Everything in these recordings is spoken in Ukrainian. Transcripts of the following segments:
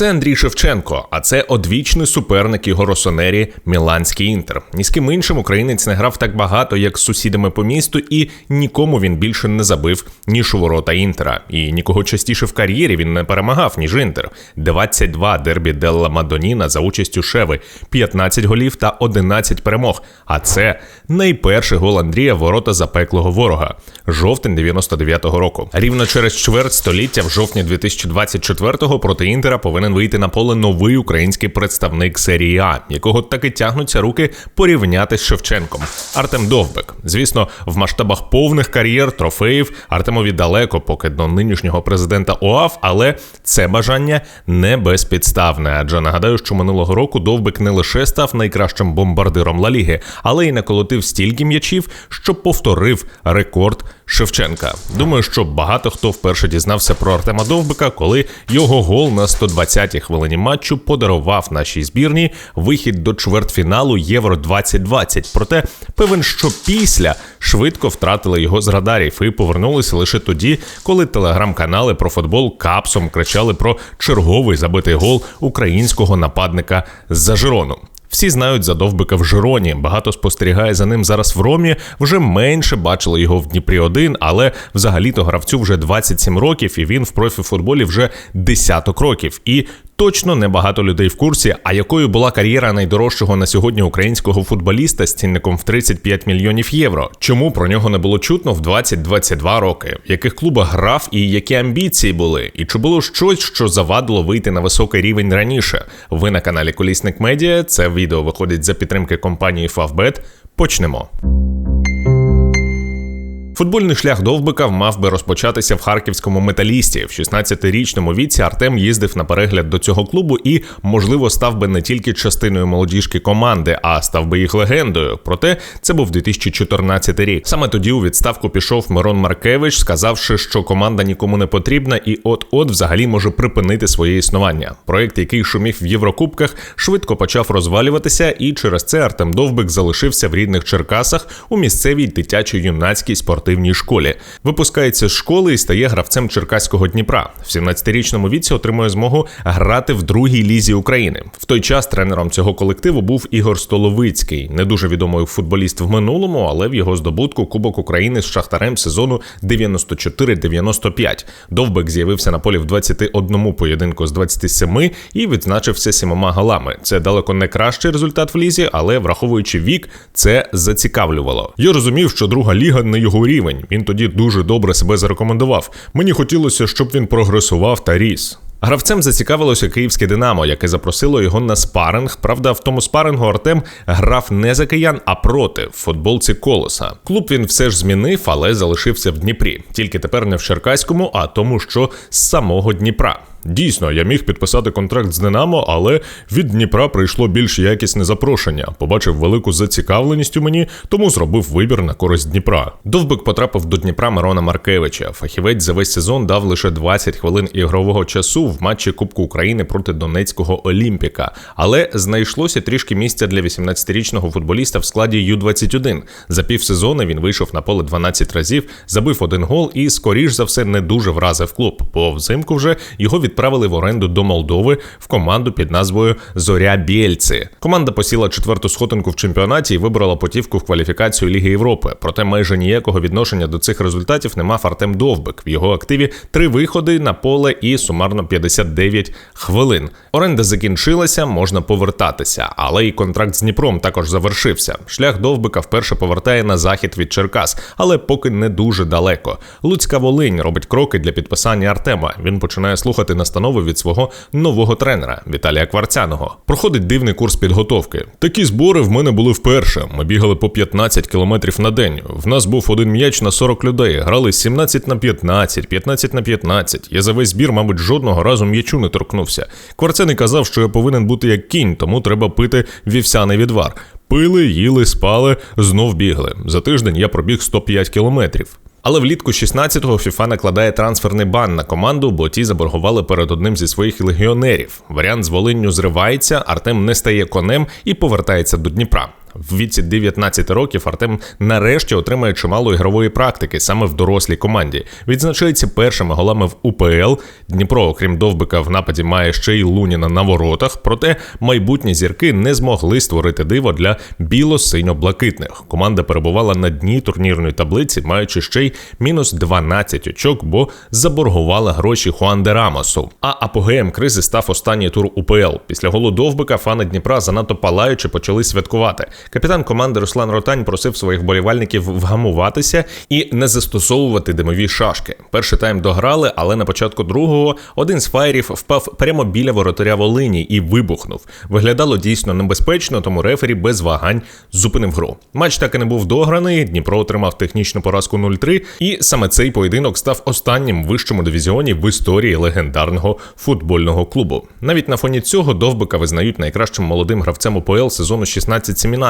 Це Андрій Шевченко, а це одвічний суперник його Росонері Міланський інтер. Ні з ким іншим українець не грав так багато, як з сусідами по місту, і нікому він більше не забив, ніж у ворота інтера. І нікого частіше в кар'єрі він не перемагав, ніж інтер. 22 дербі Делла Мадоніна за участю Шеви, 15 голів та 11 перемог. А це найперший гол Андрія ворота запеклого ворога. Жовтень 99-го року. Рівно через чверть століття, в жовтні 2024-го проти інтера повинен вийти на поле новий український представник серії А, якого таки тягнуться руки порівняти з Шевченком. Артем Довбек. Звісно, в масштабах повних кар'єр трофеїв Артемові далеко, поки до нинішнього президента ОАФ, але це бажання не безпідставне. Адже нагадаю, що минулого року Довбик не лише став найкращим бомбардиром Ла Ліги, але й наколотив стільки м'ячів, що повторив рекорд Шевченка. Думаю, що багато хто вперше дізнався про Артема Довбика, коли його гол на 120-й хвилині матчу подарував нашій збірні вихід до чвертьфіналу Євро 2020 Проте певен, що після швидко втратили його з радарів і повернулися лише тоді, коли телеграм-канали про футбол капсом кричали про черговий забитий гол українського нападника з-за Жирону. Всі знають задовбика в Жироні. Багато спостерігає за ним зараз в Ромі. Вже менше бачили його в Дніпрі 1 але взагалі-то гравцю вже 27 років, і він в профі-футболі вже десяток років. І точно небагато людей в курсі, а якою була кар'єра найдорожчого на сьогодні українського футболіста з цінником в 35 мільйонів євро. Чому про нього не було чутно в 20-22 роки? В яких клубах грав і які амбіції були? І чи було щось, що завадило вийти на високий рівень раніше? Ви на каналі Колісник Медіа. Це відео виходить за підтримки компанії Favbet. Почнемо. Футбольний шлях Довбика мав би розпочатися в харківському металісті. В 16-річному віці Артем їздив на перегляд до цього клубу і, можливо, став би не тільки частиною молодіжки команди, а став би їх легендою. Проте це був 2014 рік. Саме тоді у відставку пішов Мирон Маркевич, сказавши, що команда нікому не потрібна, і от-от взагалі може припинити своє існування. Проект, який шумів в Єврокубках, швидко почав розвалюватися, і через це Артем Довбик залишився в рідних Черкасах у місцевій дитячо-юнацькій спортивній спортивній школі. Випускається з школи і стає гравцем Черкаського Дніпра. В 17-річному віці отримує змогу грати в другій лізі України. В той час тренером цього колективу був Ігор Столовицький, не дуже відомий футболіст в минулому, але в його здобутку Кубок України з Шахтарем сезону 94-95. Довбек з'явився на полі в 21 поєдинку з 27 і відзначився сімома голами. Це далеко не кращий результат в лізі, але враховуючи вік, це зацікавлювало. Я розумів, що друга ліга не його рівень рівень. Він тоді дуже добре себе зарекомендував. Мені хотілося, щоб він прогресував та ріс. Гравцем зацікавилося київське Динамо, яке запросило його на спаринг. Правда, в тому спарингу Артем грав не за киян, а проти в футболці колоса. Клуб він все ж змінив, але залишився в Дніпрі. Тільки тепер не в Черкаському, а тому, що з самого Дніпра. Дійсно, я міг підписати контракт з Динамо, але від Дніпра прийшло більш якісне запрошення. Побачив велику зацікавленість у мені, тому зробив вибір на користь Дніпра. Довбик потрапив до Дніпра Мирона Маркевича. Фахівець за весь сезон дав лише 20 хвилин ігрового часу в матчі Кубку України проти Донецького Олімпіка. Але знайшлося трішки місця для 18-річного футболіста в складі Ю-21. За півсезону він вийшов на поле 12 разів, забив один гол і, скоріш за все, не дуже вразив клуб. Бо взимку вже його від відправили в оренду до Молдови в команду під назвою Зоря Бєльці. Команда посіла четверту сходинку в чемпіонаті і вибрала потівку в кваліфікацію Ліги Європи. Проте майже ніякого відношення до цих результатів не мав Артем Довбик. В його активі три виходи на поле і сумарно 59 хвилин. Оренда закінчилася, можна повертатися, але і контракт з Дніпром також завершився. Шлях Довбика вперше повертає на захід від Черкас, але поки не дуже далеко. Луцька Волинь робить кроки для підписання Артема. Він починає слухати настанови від свого нового тренера Віталія Кварцяного. Проходить дивний курс підготовки. Такі збори в мене були вперше. Ми бігали по 15 кілометрів на день. В нас був один м'яч на 40 людей. Грали 17 на 15, 15 на 15. Я за весь збір, мабуть, жодного разу м'ячу не торкнувся. Кварцяний казав, що я повинен бути як кінь, тому треба пити вівсяний відвар. Пили, їли, спали, знов бігли. За тиждень я пробіг 105 кілометрів. Але влітку 16-го FIFA накладає трансферний бан на команду, бо ті заборгували перед одним зі своїх легіонерів. Варіант з Волинню зривається, Артем не стає конем і повертається до Дніпра. В віці 19 років Артем нарешті отримає чимало ігрової практики саме в дорослій команді. Відзначається першими голами в УПЛ. Дніпро, окрім довбика, в нападі має ще й Луніна на воротах. Проте майбутні зірки не змогли створити диво для біло-синьо-блакитних. Команда перебувала на дні турнірної таблиці, маючи ще й мінус 12 очок, бо заборгувала гроші Хуанде Рамосу. А апогеєм кризи став останній тур УПЛ. Після голу довбика фани Дніпра занадто палаючи почали святкувати. Капітан команди Руслан Ротань просив своїх болівальників вгамуватися і не застосовувати димові шашки. Перший тайм дограли, але на початку другого один з фаєрів впав прямо біля воротаря Волині і вибухнув. Виглядало дійсно небезпечно, тому рефері без вагань зупинив гру. Матч так і не був дограний. Дніпро отримав технічну поразку 0-3, і саме цей поєдинок став останнім в вищому дивізіоні в історії легендарного футбольного клубу. Навіть на фоні цього довбика визнають найкращим молодим гравцем УПЛ сезону 16-17.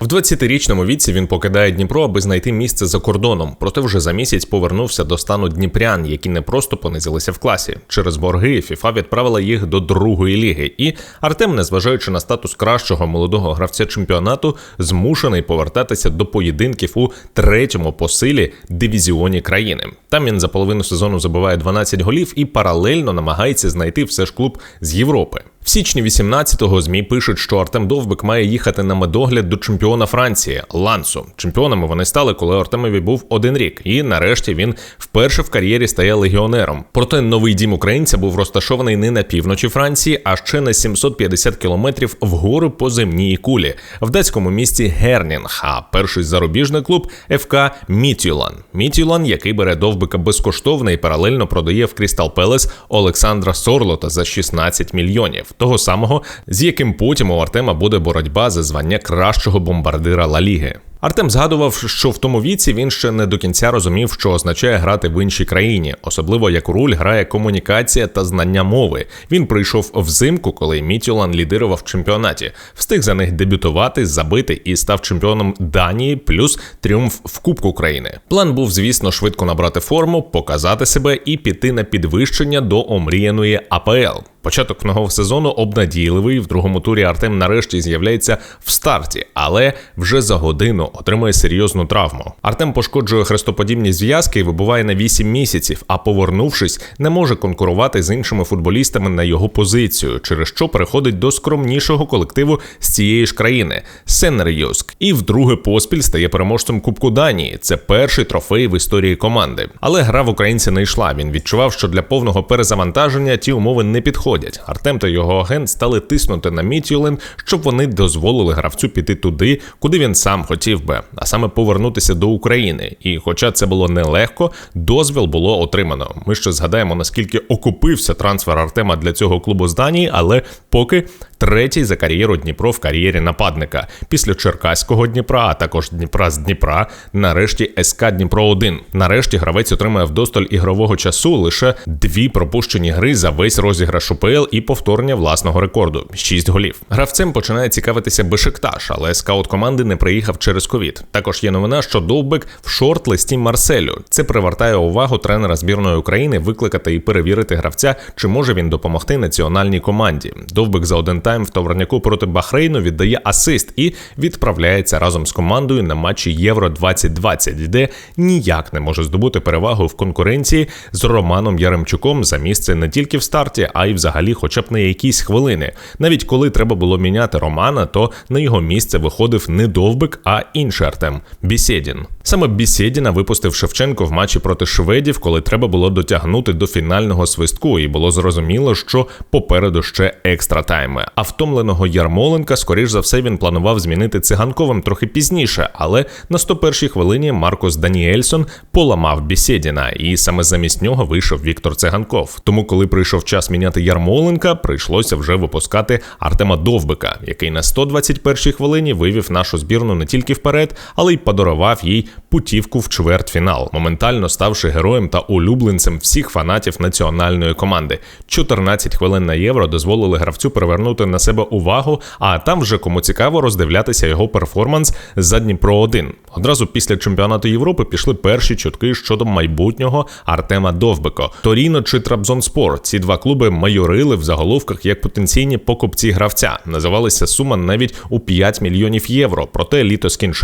В 20-річному віці він покидає Дніпро, аби знайти місце за кордоном. Проте вже за місяць повернувся до стану Дніпрян, які не просто понизилися в класі. Через борги ФІФА відправила їх до другої ліги. І Артем, незважаючи на статус кращого молодого гравця чемпіонату, змушений повертатися до поєдинків у третьому по силі дивізіоні країни. Там він за половину сезону забиває 12 голів і паралельно намагається знайти все ж клуб з Європи. В січні 18-го змі пишуть, що Артем Довбик має їхати на медогляд до чемпіона Франції Лансу. Чемпіонами вони стали, коли Артемові був один рік, і нарешті він вперше в кар'єрі стає легіонером. Проте новий дім українця був розташований не на півночі Франції, а ще на 750 кілометрів вгору по земній кулі в датському місті Гернінг. А перший зарубіжний клуб ФК Мітюлан. Мітюлан, який бере довбика безкоштовно і паралельно продає в Крістал Пелес Олександра Сорлота за 16 мільйонів того самого, з яким потім у Артема буде боротьба за звання кращого бомбардира Ла Ліги. Артем згадував, що в тому віці він ще не до кінця розумів, що означає грати в іншій країні, особливо яку роль грає комунікація та знання мови. Він прийшов взимку, коли Мітюлан лідирував в чемпіонаті, встиг за них дебютувати, забити і став чемпіоном Данії, плюс тріумф в Кубку України. План був, звісно, швидко набрати форму, показати себе і піти на підвищення до омріяної АПЛ. Початок нового сезону обнадійливий. В другому турі Артем нарешті з'являється в старті, але вже за годину отримує серйозну травму. Артем пошкоджує хрестоподібні зв'язки і вибуває на 8 місяців, а повернувшись, не може конкурувати з іншими футболістами на його позицію, через що переходить до скромнішого колективу з цієї ж країни Сенер'юск. І вдруге поспіль стає переможцем Кубку Данії. Це перший трофей в історії команди. Але гра в українця не йшла. Він відчував, що для повного перезавантаження ті умови не підходять. Артем та його агент стали тиснути на Мітюлен, щоб вони дозволили гравцю піти туди, куди він сам хотів би, а саме повернутися до України. І, хоча це було нелегко, дозвіл було отримано. Ми ще згадаємо наскільки окупився трансфер Артема для цього клубу з Данії, але поки третій за кар'єру Дніпро в кар'єрі нападника. Після Черкаського Дніпра, а також Дніпра з Дніпра. Нарешті СК Дніпро 1 Нарешті гравець отримає вдосталь ігрового часу лише дві пропущені гри за весь розіграш УПЛ і повторення власного рекорду 6 голів. Гравцем починає цікавитися Бешикташ, але скаут команди не приїхав через ковід. Також є новина, що Довбик в шорт-листі Марселю. Це привертає увагу тренера збірної України викликати і перевірити гравця, чи може він допомогти національній команді. Довбик за один тайм в товарняку проти Бахрейну віддає асист і відправляється разом з командою на матчі Євро 2020, де ніяк не може здобути перевагу в конкуренції з Романом Яремчуком за місце не тільки в старті, а й взагалі, хоча б на якісь хвилини. Навіть коли треба було міняти Романа, то на його місце виходив не довбик, а інший Артем Бісєдін. Саме Бісєдіна випустив Шевченко в матчі проти шведів, коли треба було дотягнути до фінального свистку, і було зрозуміло, що попереду ще екстра тайми. А втомленого Ярмоленка, скоріш за все, він планував змінити циганковим трохи пізніше, але на 101-й хвилині Маркос Даніельсон поламав Бісєдіна, і саме замість нього вийшов Віктор Циганков. Тому, коли прийшов час міняти Ярмоленка, прийшлося вже випускати Артема Довбика, який на 121-й хвилині вивів нашу збірну не тільки вперед, вперед, але й подарував їй путівку в чвертьфінал, моментально ставши героєм та улюбленцем всіх фанатів національної команди. 14 хвилин на євро дозволили гравцю привернути на себе увагу, а там вже кому цікаво роздивлятися його перформанс за Дніпро 1 Одразу після чемпіонату Європи пішли перші чутки щодо майбутнього Артема Довбико. Торіно чи Трабзонспор. Ці два клуби майорили в заголовках як потенційні покупці гравця. Називалася сума навіть у 5 мільйонів євро. Проте літо скінчилося,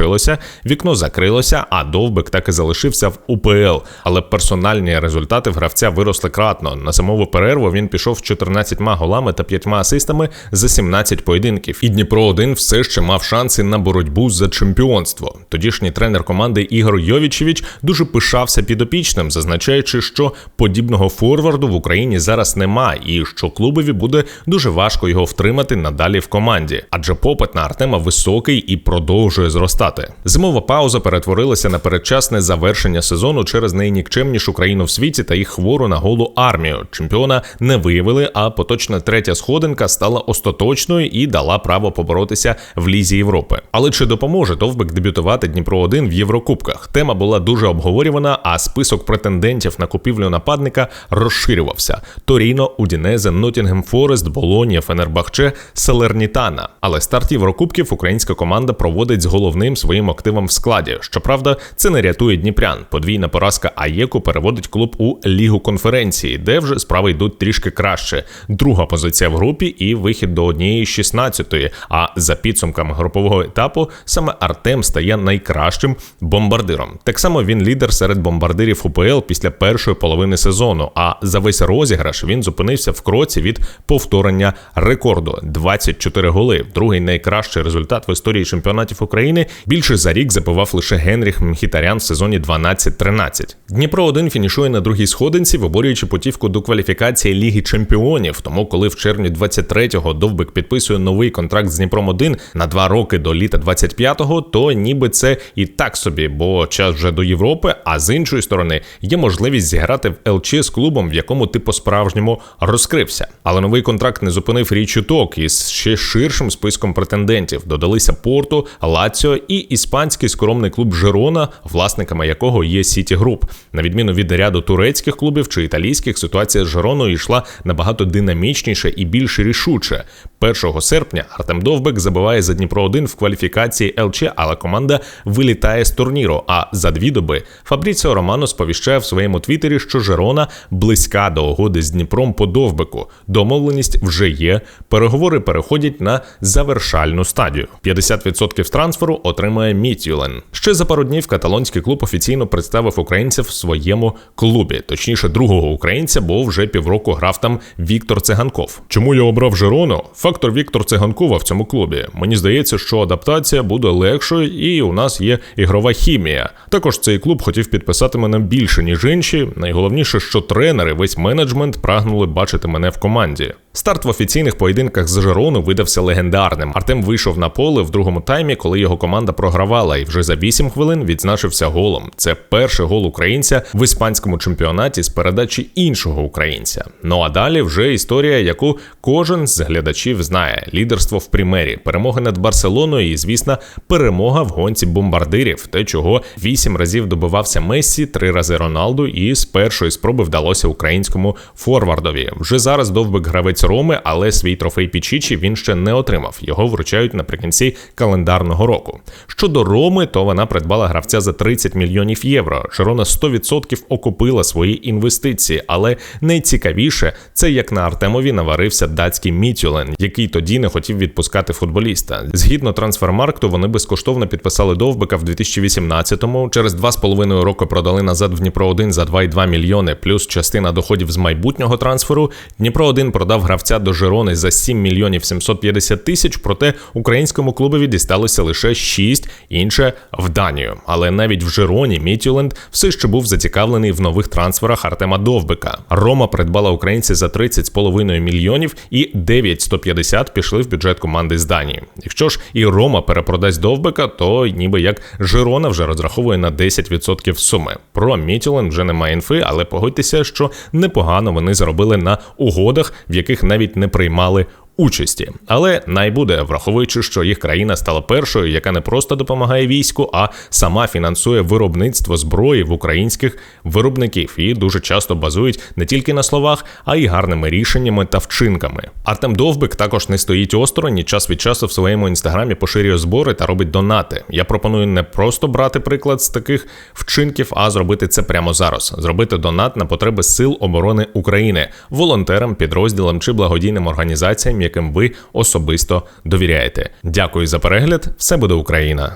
вікно закрилося, а Довбик так і залишився в УПЛ. Але персональні результати в гравця виросли кратно. На зимову перерву він пішов з 14 голами та 5 асистами за 17 поєдинків. І Дніпро 1 все ще мав шанси на боротьбу за чемпіонство. Тодішній тренер команди Ігор Йовічевич дуже пишався підопічним, зазначаючи, що подібного форварду в Україні зараз немає, і що клубові буде дуже важко його втримати надалі в команді, адже попит на Артема високий і продовжує зростати. Зимова пауза перетворилася на передчасне завершення сезону через найнікчемнішу країну в світі та їх хвору на голу армію. Чемпіона не виявили, а поточна третя сходинка стала остаточною і дала право поборотися в лізі Європи. Але чи допоможе Довбик дебютувати Дніпро 1 в Єврокубках? Тема була дуже обговорювана, а список претендентів на купівлю нападника розширювався: Торіно, Удінезе, Нотінгем Форест, Болонія, Фенербахче, Селернітана. Але старт Єврокубків українська команда проводить з головним своїм активом в складі. Щоправда, це не рятує Дніпрян. Подвійна поразка Аєку переводить клуб у лігу конференції, де вже справи йдуть трішки краще. Друга позиція в групі і вихід до однієї 16-ї. А за підсумками групового етапу саме Артем стає найкращим бомбардиром. Так само він лідер серед бомбардирів УПЛ після першої половини сезону. А за весь розіграш він зупинився в кроці від повторення рекорду 24 голи. Другий найкращий результат в історії чемпіонатів України. Більше за рік забивав лише Генріх Мхітарян в сезоні 12-13. Дніпро 1 фінішує на другій сходинці, виборюючи путівку до кваліфікації Ліги Чемпіонів. Тому, коли в червні 23-го Довбик підписує новий контракт з Дніпром 1 на два роки до літа 25-го, то ніби це і так собі, бо час вже до Європи. А з іншої сторони є можливість зіграти в ЛЧ з клубом, в якому ти по-справжньому розкрився. Але новий контракт не зупинив річ чуток із ще ширшим списком претендентів. Додалися Порту, Лаціо і іспанський скромний клуб Жерона, власниками якого є Сіті Груп. На відміну від ряду турецьких клубів чи італійських, ситуація з Жероною йшла набагато динамічніше і більш рішуче. 1 серпня Артем Довбек забиває за Дніпро 1 в кваліфікації ЛЧ, але команда вилітає з турніру. А за дві доби Фабріціо Романо сповіщає в своєму твіттері, що Жерона близька до угоди з Дніпром по Довбеку. Домовленість вже є. Переговори переходять на завершальну стадію. 50% трансферу отримає Мітюлен. Ще за пару днів каталонський клуб офіційно представив українців в своєму клубі. Точніше, другого українця, бо вже півроку грав там Віктор Циганков. Чому я обрав Жерону? Фактор Віктор Циганкова в цьому клубі. Мені здається, що адаптація буде легшою, і у нас є ігрова хімія. Також цей клуб хотів підписати мене більше ніж інші. Найголовніше, що тренери, весь менеджмент прагнули бачити мене в команді. Старт в офіційних поєдинках з Жерону видався легендарним. Артем вийшов на поле в другому таймі, коли його команда програвала, і вже за 8 хвилин відзначився голом. Це перший гол українця в іспанському чемпіонаті з передачі іншого українця. Ну а далі вже історія, яку кожен з глядачів знає: лідерство в примері, перемога над Барселоною і, звісно, перемога в гонці бомбардирів, те, чого вісім разів добивався Мессі, три рази Роналду, і з першої спроби вдалося українському форвардові. Вже зараз довбик гравець Роми, але свій трофей Пічічі він ще не отримав. Його вручають наприкінці календарного року. Щодо Роми, то вона придбала гравця за 30 мільйонів євро. Широна 100% окупила свої інвестиції, але найцікавіше це як на Артемові наварився датський Мітюлен, який тоді не хотів відпускати футболіста. Згідно трансфермаркту, вони безкоштовно підписали довбика в 2018-му. Через 2,5 роки продали назад в Дніпро 1 за 2,2 мільйони, плюс частина доходів з майбутнього трансферу. Дніпро 1 продав гравця до Жирони за 7 мільйонів 750 тисяч. Проте українському клубові дісталося лише 6, інше в Данію. Але навіть в Жироні Мітюленд все ще був зацікавлений в нових трансферах Артема Довбика. Рома придбала українця за 30,5 мільйонів і 9,150 пішли в бюджет команди з Данії. Якщо ж і Рома перепродасть Довбика, то ніби як Жирона вже розраховує на 10% суми. Про Мітілен вже немає інфи, але погодьтеся, що непогано вони заробили на угодах, в яких навіть не приймали участі. Але найбуде, враховуючи, що їх країна стала першою, яка не просто допомагає війську, а сама фінансує виробництво зброї в українських виробників і дуже часто базують не тільки на словах, а й гарними рішеннями та вчинками. Артем Довбик також не стоїть осторонь і час від часу в своєму інстаграмі поширює збори та робить донати. Я пропоную не просто брати приклад з таких вчинків, а зробити це прямо зараз. Зробити донат на потреби Сил оборони України, волонтерам, підрозділам чи благодійним організаціям, яким ви особисто довіряєте. Дякую за перегляд. Все буде Україна!